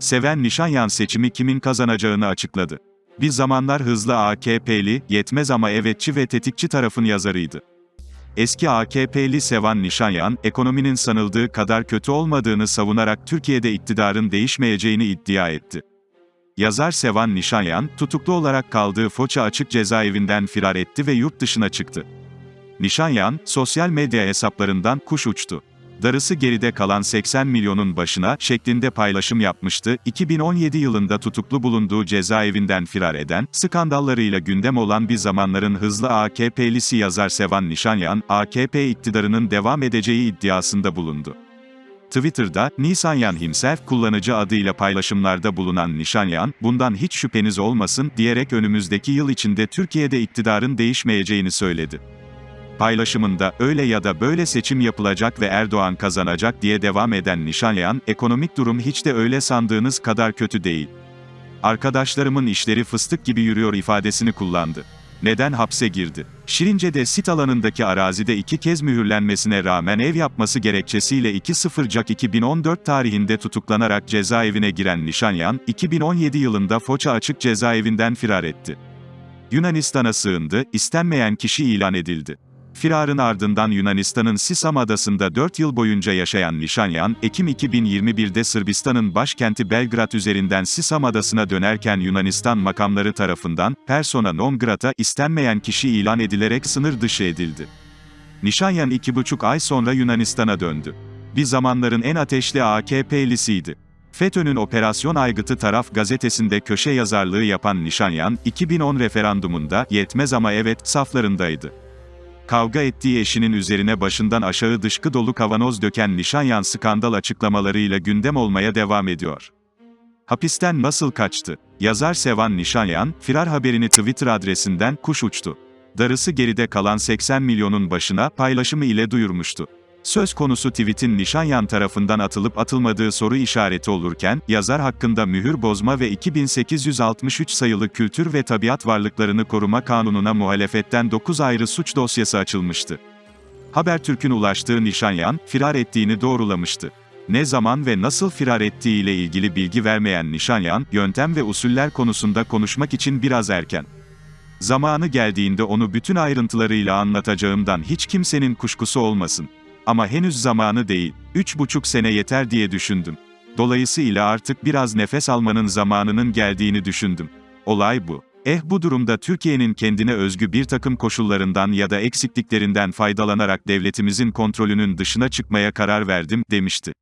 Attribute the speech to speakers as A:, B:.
A: Seven Nişanyan seçimi kimin kazanacağını açıkladı. Bir zamanlar hızlı AKP'li, yetmez ama evetçi ve tetikçi tarafın yazarıydı. Eski AKP'li Sevan Nişanyan, ekonominin sanıldığı kadar kötü olmadığını savunarak Türkiye'de iktidarın değişmeyeceğini iddia etti. Yazar Sevan Nişanyan, tutuklu olarak kaldığı Foça Açık Cezaevinden firar etti ve yurt dışına çıktı. Nişanyan, sosyal medya hesaplarından kuş uçtu. Darısı geride kalan 80 milyonun başına şeklinde paylaşım yapmıştı. 2017 yılında tutuklu bulunduğu cezaevinden firar eden, skandallarıyla gündem olan bir zamanların hızlı AKP'lisi yazar Sevan Nişanyan, AKP iktidarının devam edeceği iddiasında bulundu. Twitter'da, Nisanyan himself kullanıcı adıyla paylaşımlarda bulunan Nişanyan, bundan hiç şüpheniz olmasın, diyerek önümüzdeki yıl içinde Türkiye'de iktidarın değişmeyeceğini söyledi. Paylaşımında, öyle ya da böyle seçim yapılacak ve Erdoğan kazanacak diye devam eden Nişanyan, ekonomik durum hiç de öyle sandığınız kadar kötü değil. Arkadaşlarımın işleri fıstık gibi yürüyor ifadesini kullandı. Neden hapse girdi? Şirince'de sit alanındaki arazide iki kez mühürlenmesine rağmen ev yapması gerekçesiyle 2 Ocak 2014 tarihinde tutuklanarak cezaevine giren Nişanyan, 2017 yılında Foça Açık Cezaevinden firar etti. Yunanistan'a sığındı, istenmeyen kişi ilan edildi. Firarın ardından Yunanistan'ın Sisam adasında 4 yıl boyunca yaşayan Nişanyan, Ekim 2021'de Sırbistan'ın başkenti Belgrad üzerinden Sisam adasına dönerken Yunanistan makamları tarafından, persona non grata, istenmeyen kişi ilan edilerek sınır dışı edildi. Nişanyan iki buçuk ay sonra Yunanistan'a döndü. Bir zamanların en ateşli AKP'lisiydi. FETÖ'nün Operasyon Aygıtı Taraf gazetesinde köşe yazarlığı yapan Nişanyan, 2010 referandumunda, yetmez ama evet, saflarındaydı. Kavga ettiği eşinin üzerine başından aşağı dışkı dolu kavanoz döken Nişanyan skandal açıklamalarıyla gündem olmaya devam ediyor. Hapisten nasıl kaçtı? Yazar Sevan Nişanyan, firar haberini Twitter adresinden kuş uçtu. Darısı geride kalan 80 milyonun başına paylaşımı ile duyurmuştu. Söz konusu tweetin Nişanyan tarafından atılıp atılmadığı soru işareti olurken, yazar hakkında mühür bozma ve 2863 sayılı Kültür ve Tabiat Varlıklarını Koruma Kanunu'na muhalefetten 9 ayrı suç dosyası açılmıştı. Habertürk'ün ulaştığı Nişanyan, firar ettiğini doğrulamıştı. Ne zaman ve nasıl firar ettiği ile ilgili bilgi vermeyen Nişanyan, yöntem ve usuller konusunda konuşmak için biraz erken. Zamanı geldiğinde onu bütün ayrıntılarıyla anlatacağımdan hiç kimsenin kuşkusu olmasın. Ama henüz zamanı değil, üç buçuk sene yeter diye düşündüm. Dolayısıyla artık biraz nefes almanın zamanının geldiğini düşündüm. Olay bu. Eh bu durumda Türkiye'nin kendine özgü bir takım koşullarından ya da eksikliklerinden faydalanarak devletimizin kontrolünün dışına çıkmaya karar verdim, demişti.